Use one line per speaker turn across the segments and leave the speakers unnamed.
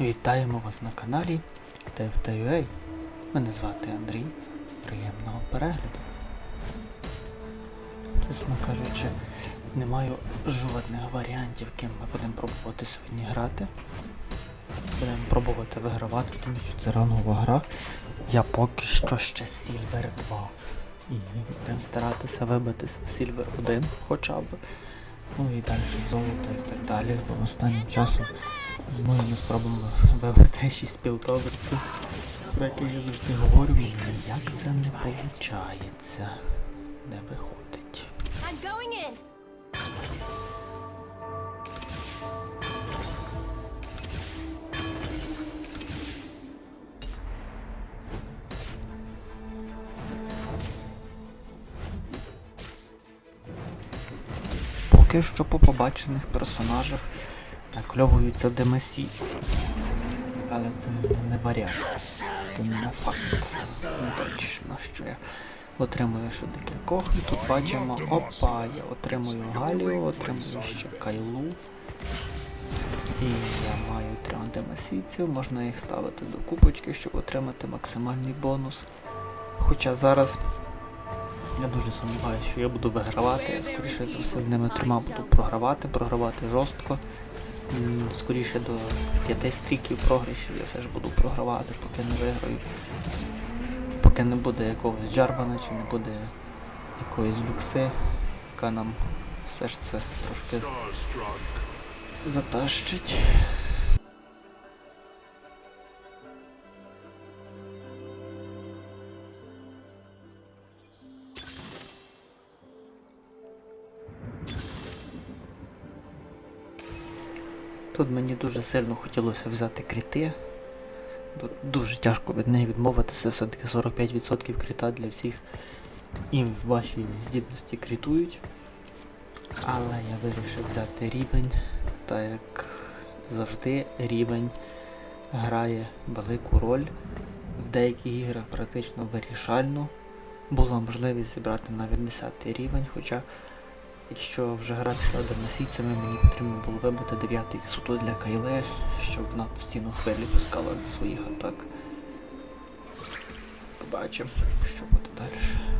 Вітаємо вас на каналі TFT.ua. Мене звати Андрій. Приємного перегляду. Чесно кажучи, не маю жодних варіантів, ким ми будемо пробувати сьогодні грати. Будемо пробувати вигравати, тому що це ранова гра. Я поки що ще Silver 2. І будемо старатися вибити Silver 1 хоча б. Ну і далі золото і так далі, бо останнім часом з моїми спробами вибити 6 пілтоверців, про яких я завжди говорю, і ніяк це не виходить. Не виходить. Поки що по побачених персонажах накльовуються демасійці. Але це не варіант. Це не факт. Не точно, що я отримую ще декількох. І тут бачимо, опа, я отримую Галію, отримую ще Кайлу. І я маю трьох демасійців, можна їх ставити до кубочки, щоб отримати максимальний бонус. Хоча зараз я дуже сумніваюся, що я буду вигравати, я скоріше за все з ними трьома буду програвати, програвати жорстко. Скоріше до 5 стріків програшів я все ж буду програвати, поки не виграю. Поки не буде якогось Джарвана чи не буде якоїсь люкси, яка нам все ж це трошки затащить. Тут мені дуже сильно хотілося взяти кріти. Ду- Дуже тяжко від неї відмовитися, все-таки 45% кріта для всіх. І ваші здібності крітують. Але я вирішив взяти рівень, так як завжди рівень грає велику роль. В деяких іграх практично вирішальну. Була можливість зібрати навіть 10 рівень, хоча Якщо вже грати односійцями, мені потрібно було вибити дев'ятий суто для Кайле, щоб вона постійно хвилі пускала своїх атак. Побачимо, що буде далі.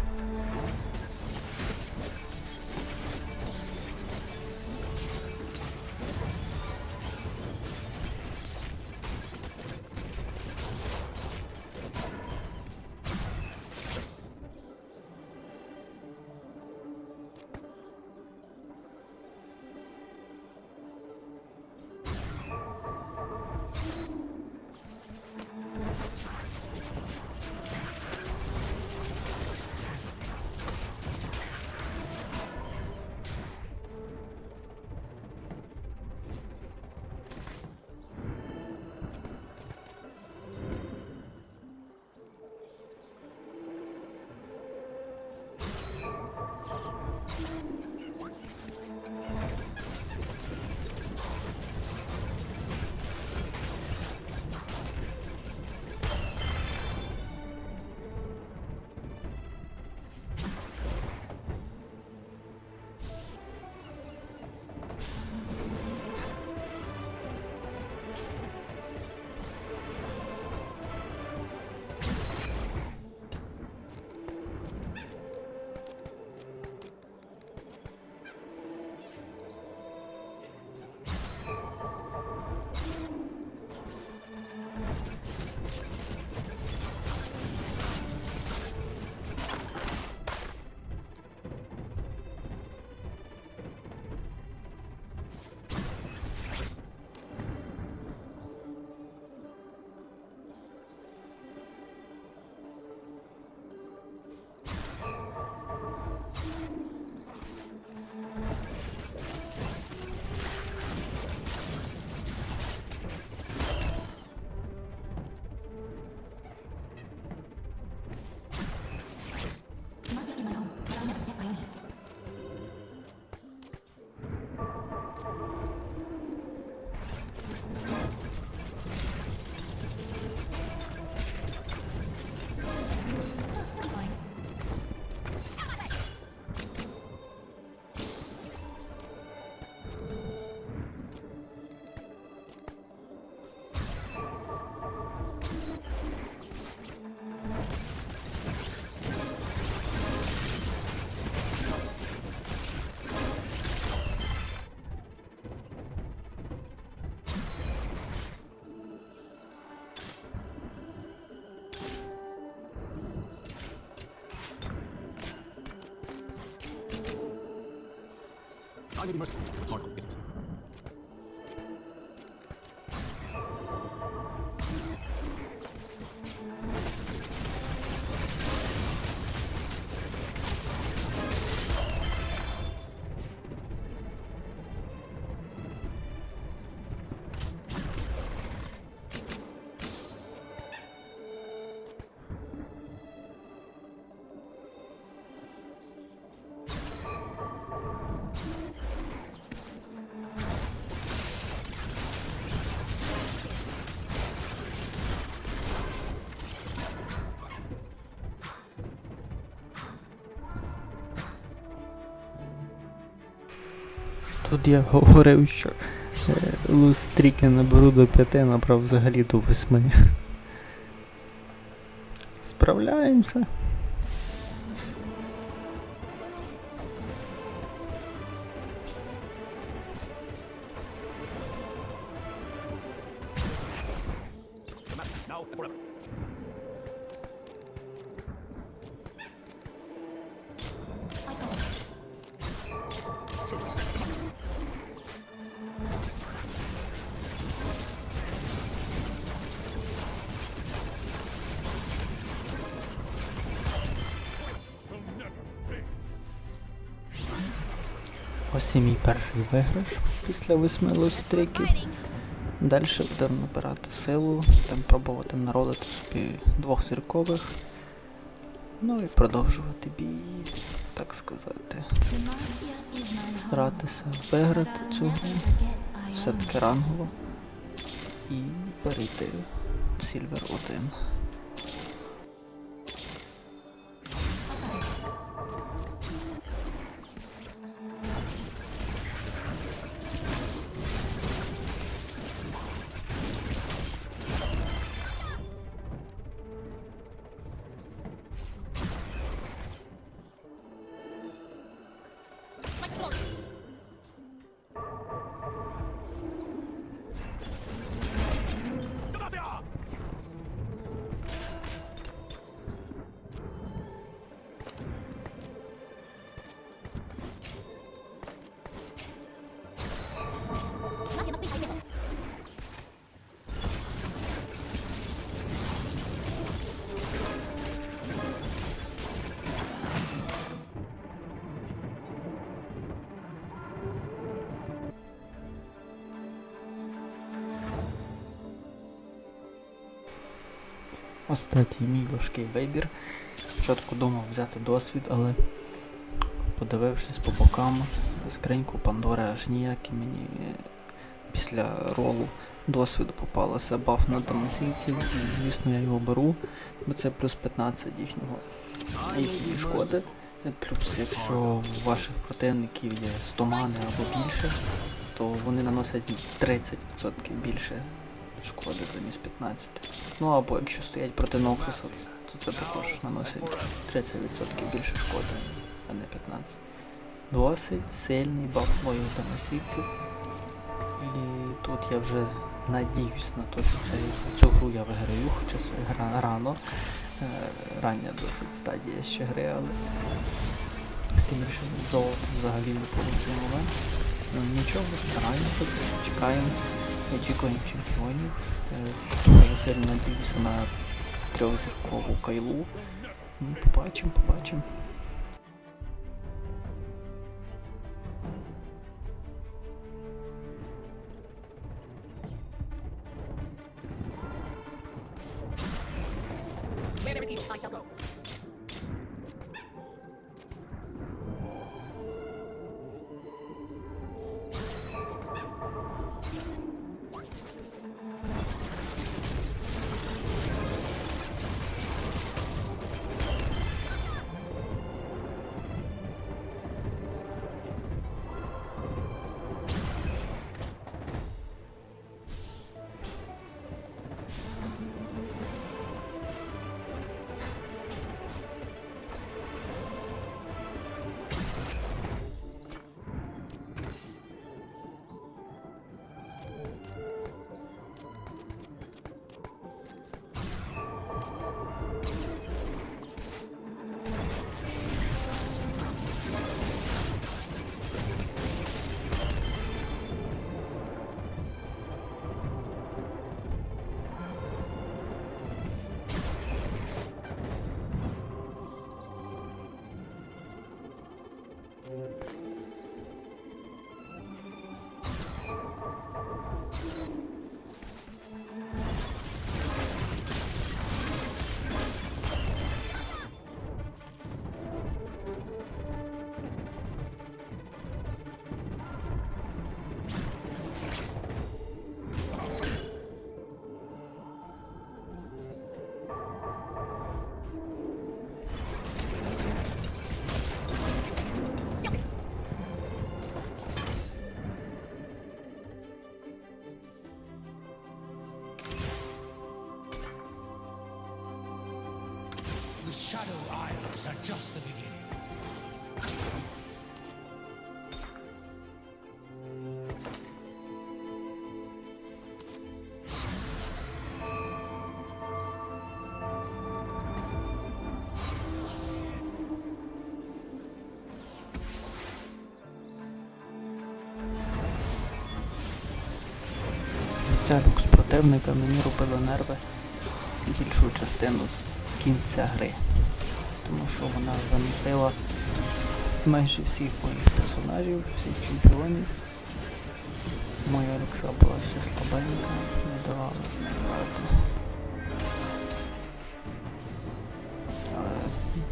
finally be merciful. Hardcore, isn't it?
Тут я говорив, що е, лустріки наберу до п'яти, набрав взагалі до восьми. Справляємося. Ось і мій перший виграш після восьми лустриків. Далі будемо набирати силу, будемо пробувати народити собі двох зіркових. Ну і продовжувати бій, так сказати. Старатися виграти цю гру, все-таки рангово. І перейти в Сільвер 1. Останній мій важкий вибір. Спочатку думав взяти досвід, але подивившись по бокам, скриньку Пандори аж ніяк і мені е, після ролу досвіду попалося баф на дамасійців, і звісно я його беру, бо це плюс 15 їхнього їхньої шкоди. Плюс, якщо у ваших противників є 100 мани або більше, то вони наносять 30% більше шкоди замість 15. Ну або якщо стоять проти Ноксуса, то це також наносить 30% більше шкоди, а не 15. Досить сильний баф моїх домосівців. І тут я вже надіюсь на те, що цей, цю гру я виграю, хоча гра рано. Е, рання досить стадія ще гри, але тим більше золото взагалі не поряд цей момент. Ну нічого, стараємося, чекаємо, очікуємо чемпіонів. Дуже сильно надіюся на трьохзіркову кайлу. Ну, побачимо, побачимо.
Where there is I shall go. Just the beginning.
Ця люкс противника мені робила нерви більшу частину кінця гри. Тому що вона заносила майже всіх моїх персонажів, всіх чемпіонів. Моя люкса була ще слабенька, не давала з нею ради.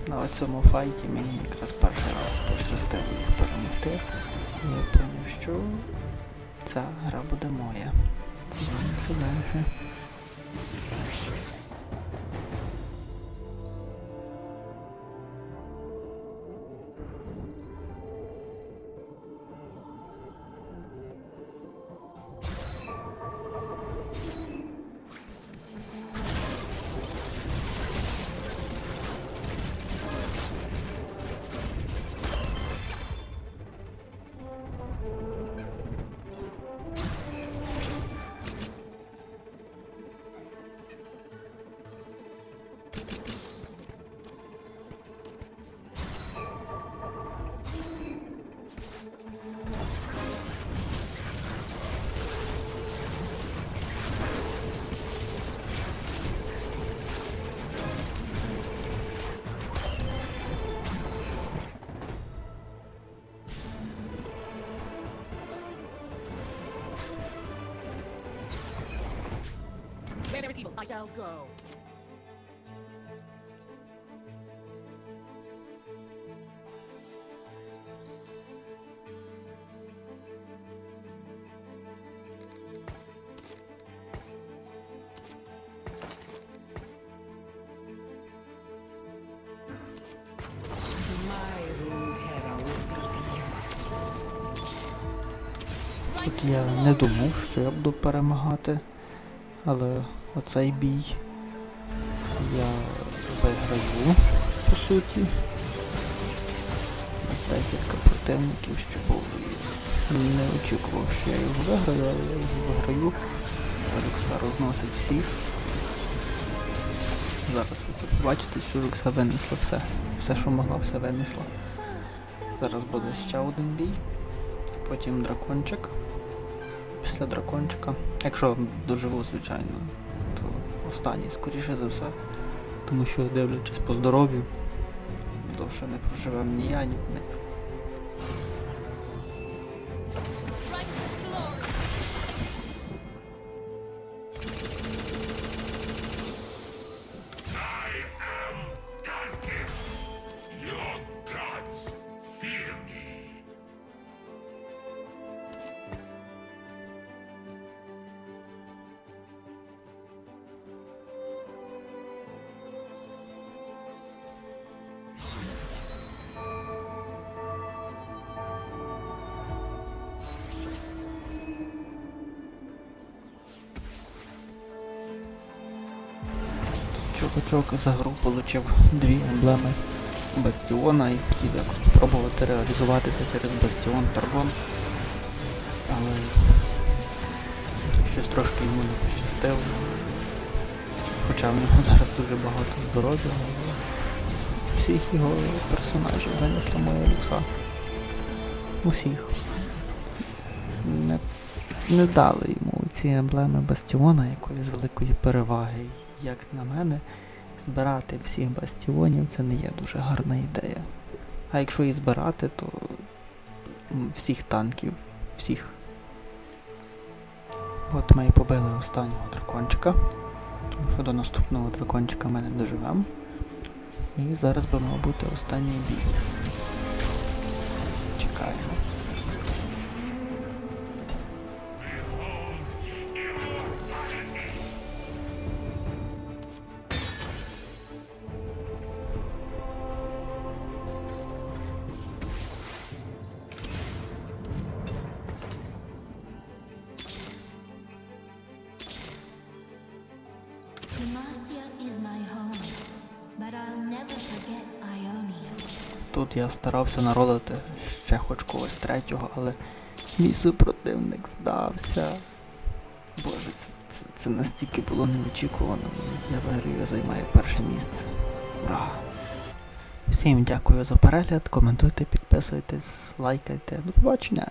Але на цьому файті мені якраз перший раз пощастило їх перемогти. І я поняв, що ця гра буде моя. Все далі.
I shall go.
Я не думав, що я буду перемагати, але оцей бій я виграю, по суті. Декілька противників ще був. Не очікував, що я його виграю, але я його виграю. Рюкса розносить всіх. Зараз ви це побачите, що Рюкса винесла все. Все, що могла, все винесла. Зараз буде ще один бій. Потім дракончик. Після дракончика. Якщо доживу, звичайно, то останній, скоріше за все. Тому що дивлячись по здоров'ю, довше не проживемо ні я, ні вони. Чувачок за гру отримав дві емблеми Бастіона і хотів якось спробувати реалізуватися через Бастіон Таргон. Але щось трошки йому не пощастило. Хоча в нього зараз дуже багато здоров'я, але всіх його персонажів винесла моя люкса. Усіх. Не, не дали йому ці емблеми Бастіона якоїсь великої переваги. Як на мене, збирати всіх бастіонів це не є дуже гарна ідея. А якщо і збирати, то всіх танків, всіх. От ми і побили останнього дракончика. Тому що до наступного дракончика ми не доживемо. І зараз би мав бути останній бій. Чекаємо. Тут я старався народити ще хоч когось третього, але мій супротивник здався. Боже, це, це, це настільки було неочікувано. Я виграю, займаю перше місце. Ура! Всім дякую за перегляд, коментуйте, підписуйтесь, лайкайте. До побачення!